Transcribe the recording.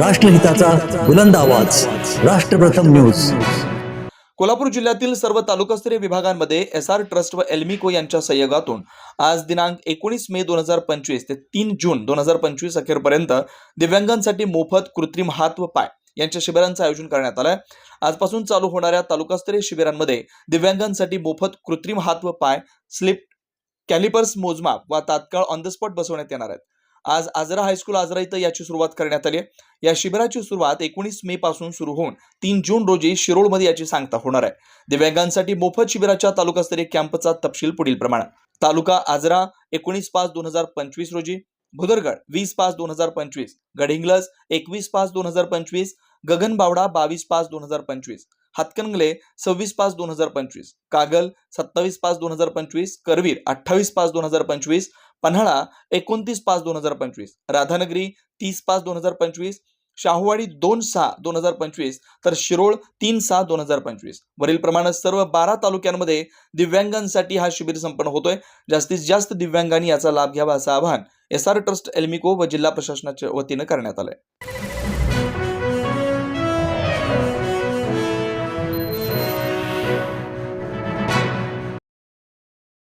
राष्ट्रहिताचा बुलंद आवाज. राष्ट्रप्रथम न्यूज. कोल्हापूर जिल्ह्यातील सर्व तालुकास्तरीय विभागांमध्ये एस आर ट्रस्ट व एल्मिको यांच्या सहयोगातून आज दिनांक एकोणीस मे दोन हजार पंचवीस ते तीन जून दोन हजार पंचवीस अखेरपर्यंत दिव्यांगांसाठी मोफत कृत्रिम हात व पाय यांच्या शिबिरांचं आयोजन करण्यात आलंय. आजपासून चालू होणाऱ्या तालुकास्तरीय शिबिरांमध्ये दिव्यांगांसाठी मोफत कृत्रिम हात व पाय स्लिप कॅलिपर्स मोजमाप व तात्काळ ऑन द स्पॉट बसवण्यात येणार आहेत. आज आजरा हायस्कूल आजरा इथं याची सुरुवात करण्यात आली आहे. या शिबिराची सुरुवात एकोणीस मे पासून सुरू होऊन तीन जून रोजी शिरोळमध्ये याची सांगता होणार आहे. दिव्यांगांसाठी मोफत शिबिराच्या तालुकास्तरीय कॅम्पचा तपशील पुढील प्रमाणे. तालुका आजरा एकोणीस पाच दोन हजार पंचवीस रोजी भुदरगड वीस पाच दोन हजार पंचवीस गडहिंग्लज एकवीस पाच दोन हजार पंचवीस गगनबावडा बावीस पाच दोन हजार पंचवीस हातकणंगले सव्वीस पाच दोन हजार पंचवीस कागल सत्तावीस पाच दोन हजार पंचवीस करवीर अठ्ठावीस पाच दोन हजार पंचवीस पन्हाळा एकोणतीस पाच दोन हजार पंचवीस. राधानगरी तीस पाच दोन हजार पंचवीस. शाहूवाडी दोन सहा दोन हजार पंचवीस. तर शिरोळ तीन सहा दोन हजार पंचवीस. वरील प्रमाणे सर्व बारा तालुक्यांमध्ये दिव्यांगांसाठी हा शिबिर संपन्न होतोय. जास्तीत जास्त दिव्यांगांनी याचा लाभ घ्यावा असं आवाहन एस आर ट्रस्ट एल्मिको व जिल्हा प्रशासनाच्या वतीनं करण्यात आलंय.